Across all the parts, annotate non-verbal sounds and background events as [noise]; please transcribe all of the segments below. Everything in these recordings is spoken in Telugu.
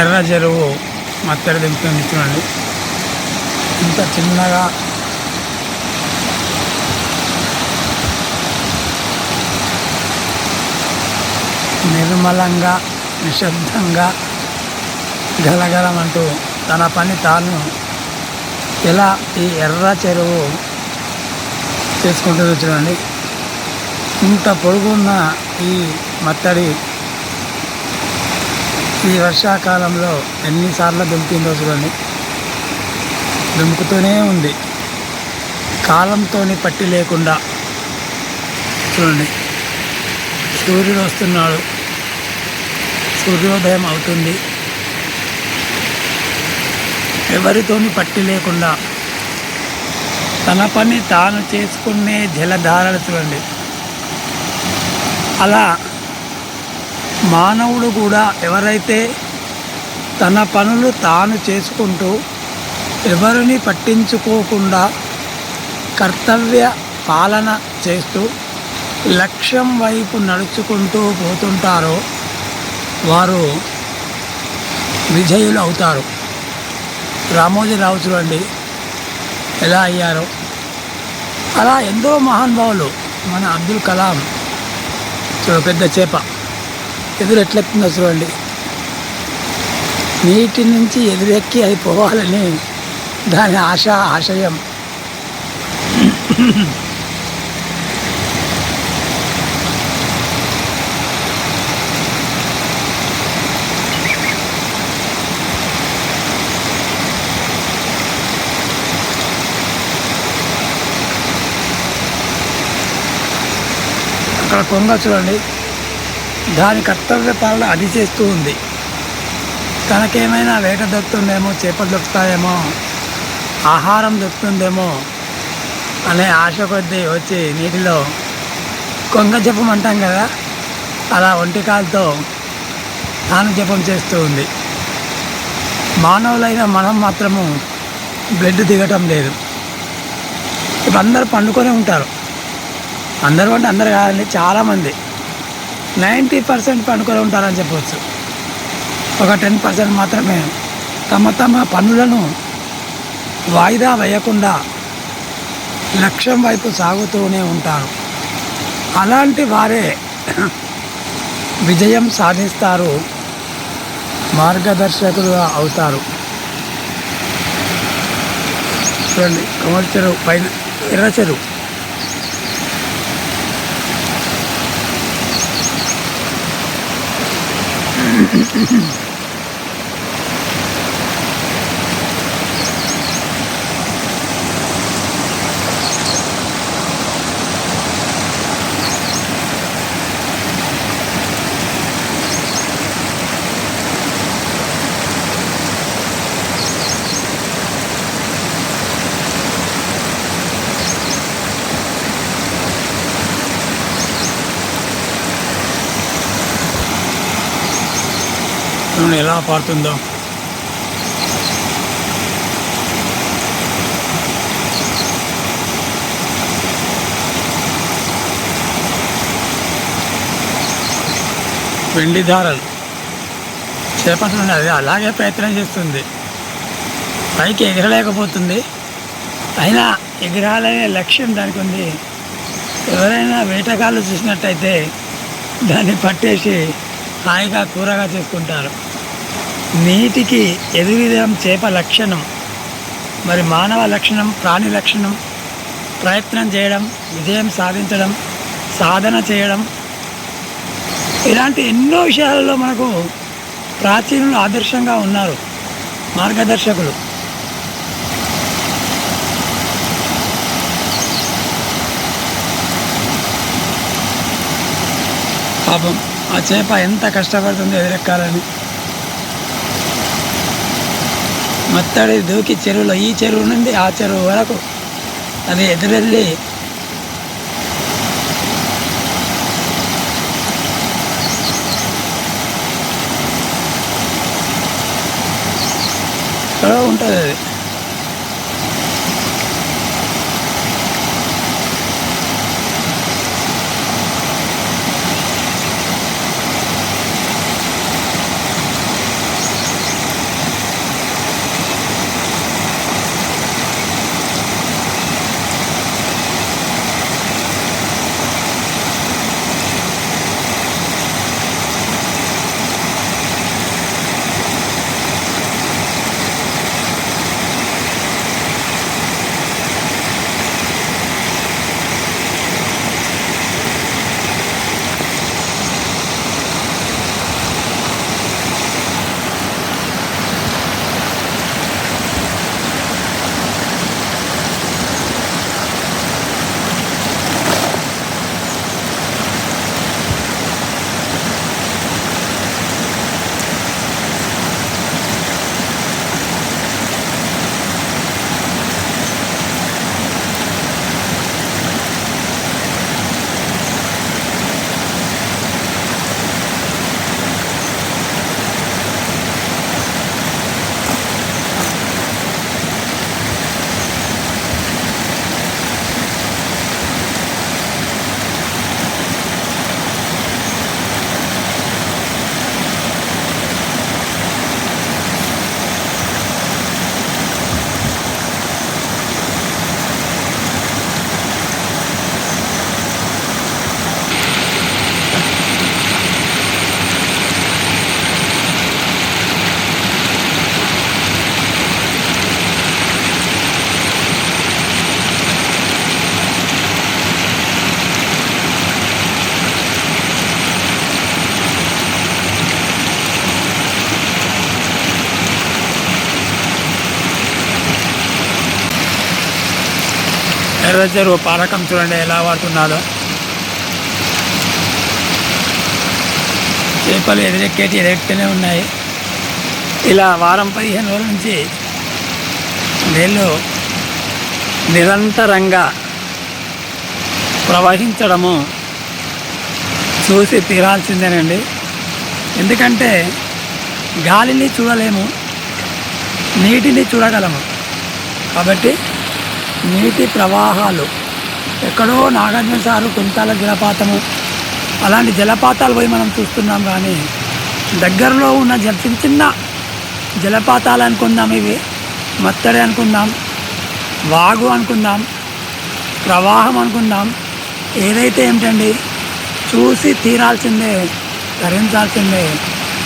ఎర్ర చెరువు మత్తడి దింపుతుంది చూడండి ఇంత చిన్నగా నిర్మలంగా నిశ్శబ్దంగా గలగలమంటూ తన పని తాను ఇలా ఈ ఎర్ర చెరువు చేసుకుంటుందో చూడండి. ఇంత పొడుగున్న ఈ మత్తడి ఈ వర్షాకాలంలో ఎన్నిసార్లు దుంపిందో చూడండి. దుంకుతూనే ఉంది. కాలంతో పట్టి లేకుండా చూడండి. సూర్యుడు వస్తున్నాడు. సూర్యోదయం అవుతుంది. ఎవరితోని పట్టి లేకుండా తన పని తాను చేసుకునే జలధారలు చూడండి. అలా మానవుడు కూడా ఎవరైతే తన పనులు తాను చేసుకుంటూ ఎవరిని పట్టించుకోకుండా కర్తవ్య పాలన చేస్తూ లక్ష్యం వైపు నడుచుకుంటూ పోతుంటారో వారు విజయులు అవుతారు. రామోజీరావు చూడండి. ఎలా అయ్యారో. అలా ఎంతో మహానుభావులు మన అబ్దుల్ కలాం చూడ పెద్ద చేప. ఎదురు ఎట్లెత్తుందో చూడండి. నీటి నుంచి ఎదురెక్కి అయిపోవాలని దాని ఆశ ఆశయం. అక్కడ కొంగ చూడండి. దాని కర్తవ్య పాలన అది చేస్తూ ఉంది. తనకేమైనా వేట దొరుకుతుందేమో చేపలు దొరుకుతాయేమో ఆహారం దొరుకుతుందేమో అనే ఆశ కొద్దీ వచ్చి నీటిలో కొంగ జపం అంటాం కదా అలా ఒంటికాలతో తాను జపం చేస్తూ ఉంది. మానవులైన మనం మాత్రము బ్లడ్ దిగటం లేదు. ఇప్పుడు అందరూ పండుకొని ఉంటారు. అందరూ అంటే అందరు కాదండి చాలామంది. నైంటీ పర్సెంట్ పండుకొని ఉంటారని చెప్పవచ్చు ఒక టెన్ పర్సెంట్ మాత్రమే. తమ తమ పనులను వాయిదా వేయకుండా లక్ష్యం వైపు సాగుతూనే ఉంటారు. అలాంటి వారే [clears throat] విజయం సాధిస్తారు మార్గదర్శకులుగా అవుతారు. చూడండి కమర్ చెరువు పైన ఎర్ర చెరువు. Mm-hmm. చూడండి ఎలా పాడుతుందో. వెండి దారలు చేపట్టండి అది అలాగే ప్రయత్నం చేస్తుంది. పైకి ఎగరలేకపోతుంది. అయినా ఎగరాలనే లక్ష్యం దానికి ఉంది. ఎవరైనా వేటగాళ్ళు చూసినట్టయితే దాన్ని పట్టేసి హాయిగా కూరగా చేసుకుంటారు. నీటికి ఎదురుదం చేప లక్షణం. మరి మానవ లక్షణం ప్రాణి లక్షణం ప్రయత్నం చేయడం విజయం సాధించడం సాధన చేయడం. ఇలాంటి ఎన్నో విషయాలలో మనకు ప్రాచీనులు ఆదర్శంగా ఉన్నారు మార్గదర్శకులు. పాపం ఆ చేప ఎంత కష్టపడుతుందో ఎదురెక్కాలని మత్తడి దూకి చెరువులో ఈ చెరువు నుండి ఆ చెరువు వరకు అది ఎదురెళ్ళి ఉంటుంది అది. ఎర్ర చెరువు పాలకం చూడండి ఎలా వాడుతున్నారో చేపలు ఎదురెక్కేటి ఎదురెక్తూనే ఉన్నాయి. ఇలా వారం పదిహేను రోజుల నుంచి నీళ్ళు నిరంతరంగా ప్రవహించడము చూసి తీరాల్సిందేనండి. ఎందుకంటే గాలిని చూడలేము నీటిని చూడగలము. కాబట్టి నీటి ప్రవాహాలు. ఎక్కడో నాగార్జున సారు కుంతాల జలపాతము. అలాంటి జలపాతాలు పోయి మనం చూస్తున్నాం కానీ దగ్గరలో ఉన్న జల చిన్న చిన్న జలపాతాలు అనుకుందాం ఇవి. మత్తడి అనుకుందాం వాగు అనుకుందాం ప్రవాహం అనుకుందాం. ఏదైతే ఏమిటండి? చూసి తీరాల్సిందే ధరించాల్సిందే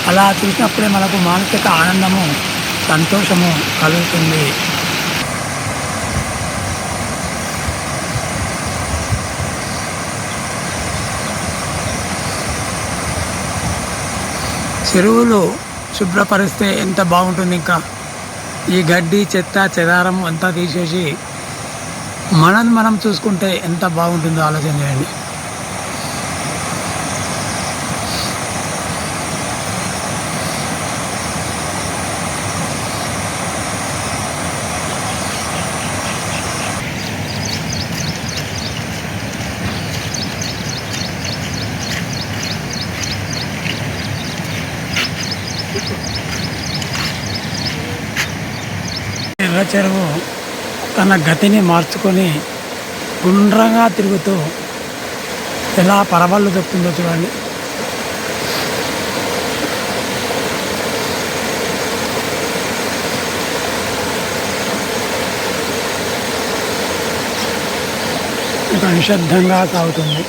అలా చూసినప్పుడే మనకు మానసిక ఆనందము సంతోషము కలుగుతుంది. చెరువులు శుభ్రపరిస్తే ఎంత బాగుంటుంది ఇంకా? ఈ గడ్డి చెత్త చెదారం అంతా తీసేసి మనం మనం చూసుకుంటే ఎంత బాగుంటుందో ఆలోచన చేయండి. ఎర్ర చెరువు తన గతిని మార్చుకొని గుండ్రంగా తిరుగుతూ ఎలా పరవళ్ళు దొక్కుతుందో చూడండి. ఇక నిశ్శబ్దంగా సాగుతుంది.